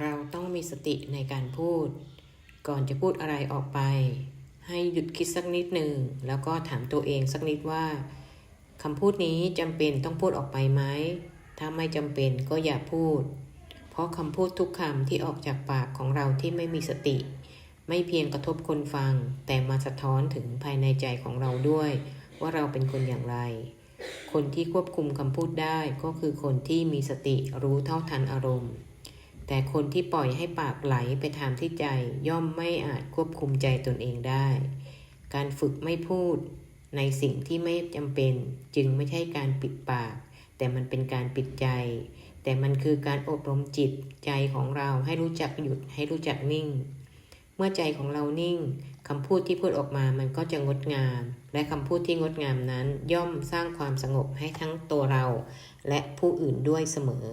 เราต้องมีสติในการพูด ก่อนจะพูดอะไรออกไป ให้หยุดคิดสักนิดหนึ่ง แล้วก็ถามตัวเองสักนิดว่าคำพูดนี้จำเป็นต้องพูดออกไปไหม ถ้าไม่จำเป็นก็อย่าพูด เพราะคำพูดทุกคำที่ออกจากปากของเราที่ไม่มีสติ ไม่เพียงกระทบคนฟัง แต่มาสะท้อนถึงภายในใจของเราด้วย ว่าเราเป็นคนอย่างไร คนที่ควบคุมคำพูดได้ก็คือคนที่มีสติรู้เท่าทันอารมณ์ แต่คนที่ปล่อยให้ปากไหลไปตามที่ใจย่อมไม่อาจควบคุมใจตนเองได้ การฝึกไม่พูดในสิ่งที่ไม่จำเป็น จึงไม่ใช่การปิดปาก แต่มันเป็นการปิดใจ แต่มันคือการอบรมจิตใจของเราให้รู้จักหยุดให้รู้จักนิ่ง เมื่อใจของเรานิ่งคำพูดที่พูดออกมามันก็จะงดงาม และคำพูดที่งดงามนั้นย่อมสร้างความสงบให้ทั้งตัวเรา และผู้อื่นด้วยเสมอ